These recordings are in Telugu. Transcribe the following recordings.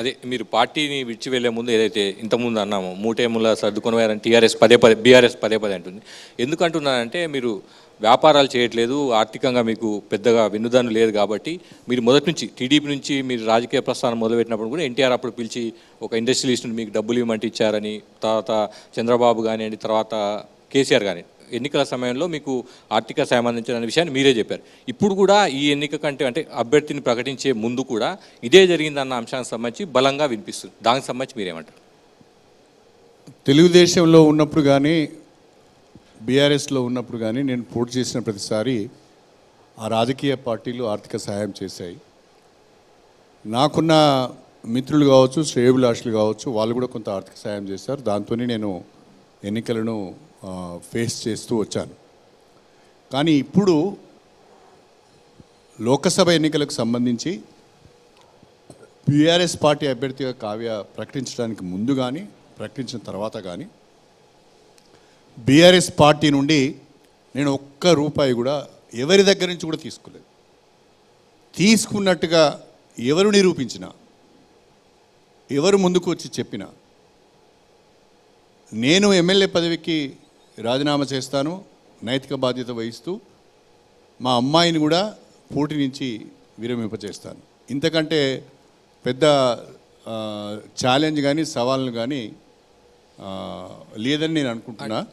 అదే మీరు పార్టీని విడిచి వెళ్ళే ముందు ఏదైతే ఇంతకుముందు అన్నామో మూటేముల సర్దుకొని పోయారని టీఆర్ఎస్ పదే పదే బీఆర్ఎస్ పదే పదే అంటుంది. ఎందుకంటున్నానంటే మీరు వ్యాపారాలు చేయట్లేదు ఆర్థికంగా మీకు పెద్దగా వినుదాను లేదు కాబట్టి మీరు మొదటి నుంచి టీడీపీ నుంచి మీరు రాజకీయ ప్రస్థానం మొదలుపెట్టినప్పుడు కూడా ఎన్టీఆర్ అప్పుడు పిలిచి ఒక ఇండస్ట్రియలిస్ట్ మీకు డబ్బులు ఇవ్వమంటే ఇచ్చారని తర్వాత చంద్రబాబు కానివ్వండి తర్వాత కేసీఆర్ కానీ ఎన్నికల సమయంలో మీకు ఆర్థిక సాయం విషయాన్ని మీరే చెప్పారు. ఇప్పుడు కూడా ఈ ఎన్నిక కంటే అంటే అభ్యర్థిని ప్రకటించే ముందు కూడా ఇదే జరిగిందన్న అంశానికి సంబంధించి బలంగా వినిపిస్తుంది. దానికి సంబంధించి మీరేమంటారు? తెలుగుదేశంలో ఉన్నప్పుడు కానీ బీఆర్ఎస్లో ఉన్నప్పుడు కానీ నేను పోటీ చేసిన ప్రతిసారి ఆ రాజకీయ పార్టీలు ఆర్థిక సహాయం చేశాయి. నాకున్న మిత్రులు కావచ్చు శ్రేయభిలాషులు కావచ్చు వాళ్ళు కూడా కొంత ఆర్థిక సహాయం చేశారు. దాంతోనే నేను ఎన్నికలను ఫేస్ చేస్తూ వచ్చాను. కానీ ఇప్పుడు లోకసభ ఎన్నికలకు సంబంధించి బీఆర్ఎస్ పార్టీ అభ్యర్థిగా కావ్య ప్రకటించడానికి ముందు కానీ ప్రకటించిన తర్వాత కానీ బీఆర్ఎస్ పార్టీ నుండి నేను ఒక్క రూపాయి కూడా ఎవరి దగ్గర నుంచి కూడా తీసుకోలేదు. తీసుకున్నట్టుగా ఎవరు నిరూపించినా ఎవరు ముందుకు వచ్చి చెప్పినా నేను ఎమ్మెల్యే పదవికి రాజీనామా చేస్తాను నైతిక బాధ్యత వహిస్తూ మా అమ్మాయిని కూడా పోటీ నుంచి విరమింపచేస్తాను ఇంతకంటే పెద్ద ఛాలెంజ్ కానీ సవాళ్ళు కానీ లేదని నేను అనుకుంటున్నా.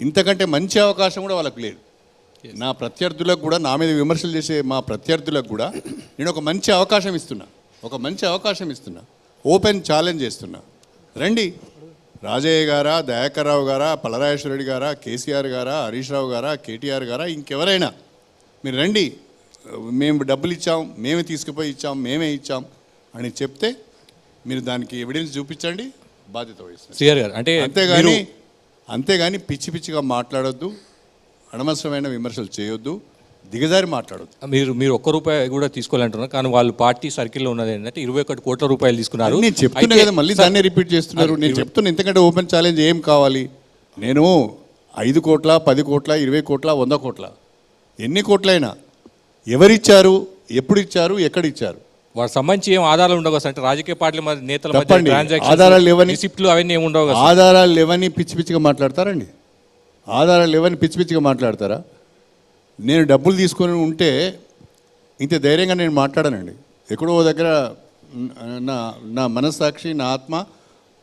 ఇంతకంటే మంచి అవకాశం కూడా వాళ్ళకు లేదు. నా ప్రత్యర్థులకు కూడా నా మీద విమర్శలు చేసే మా ప్రత్యర్థులకు కూడా నేను ఒక మంచి అవకాశం ఇస్తున్నా. ఒక మంచి అవకాశం ఇస్తున్నా. ఓపెన్ ఛాలెంజ్ చేస్తున్నా. రండి. రాజయ్య గారా దయాకర్ రావు గారా పలరాజేశ్వరరెడ్డి గారా కేసీఆర్ గారా హరీష్ రావు గారా కేటీఆర్ గారా ఇంకెవరైనా మీరు రండి. మేము డబ్బులు ఇచ్చాం మేమే తీసుకుపోయి ఇచ్చాం మేమే ఇచ్చాం అని చెప్తే మీరు దానికి ఎవిడెన్స్ చూపించండి బాధ్యత వహిస్తారు అంటే అంతేగాని అంతేగాని పిచ్చి పిచ్చిగా మాట్లాడొద్దు అనవసరమైన విమర్శలు చేయొద్దు. దిగజారి మాట్లాడొద్దు. మీరు మీరు ఒక్క రూపాయి కూడా తీసుకోవాలంటున్నారు. కానీ వాళ్ళు పార్టీ సర్కిల్లో ఉన్నది ఏంటంటే ఇరవై ఒకటి కోట్ల రూపాయలు తీసుకున్నారు. నేను చెప్తున్నా కదా మళ్ళీ దాన్నే రిపీట్ చేస్తున్నారు. నేను చెప్తున్నా ఇంతకంటే ఓపెన్ ఛాలెంజ్ ఏం కావాలి? నేను ఐదు కోట్ల పది కోట్ల ఇరవై కోట్ల వంద కోట్ల. ఎన్ని కోట్లైనా ఎవరిచ్చారు? ఎప్పుడు ఇచ్చారు ఎక్కడ ఇచ్చారు వాటి సంబంధించి ఏం ఆధారాలు ఉండవు అంటే రాజకీయ పార్టీల మధ్య నేతల ఆధారాలు లేవని- రిసిప్ట్లు అవన్నీ ఏమి ఉండవు ఆధారాలు లేవని పిచ్చి పిచ్చిగా మాట్లాడతారండి. ఆధారాలు లేవని పిచ్చి పిచ్చిగా మాట్లాడతారా? నేను డబ్బులు తీసుకొని ఉంటే ఇంత ధైర్యంగా నేను మాట్లాడానండి. ఎక్కడో దగ్గర న- నా మనస్సాక్షి నా ఆత్మ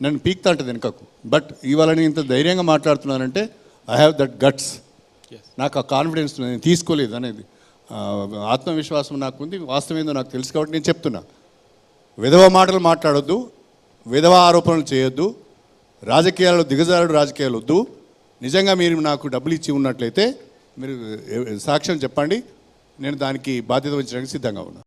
నన్ను పీక్తా ఉంటుంది వెనుకకు. బట్ ఇవాళ నేను ఇంత ధైర్యంగా మాట్లాడుతున్నానంటే ఐ హ్యావ్ దట్ గట్స్ నాకు ఆ కాన్ఫిడెన్స్ నేను తీసుకోలేదు అనేది. ఆత్మవిశ్వాసం నాకుంది వాస్తవం ఏందో నాకు తెలుసు కాబట్టి నేను చెప్తున్నా. విధవ మాటలు మాట్లాడొద్దు విధవ ఆరోపణలు చేయొద్దు రాజకీయాల్లో దిగజారుడు రాజకీయాలు వద్దు. నిజంగా మీరు నాకు డబ్బులు ఇచ్చి ఉన్నట్లయితే మీరు సాక్ష్యం చెప్పండి. నేను దానికి బాధ్యత వహించడానికి సిద్ధంగా ఉన్నా.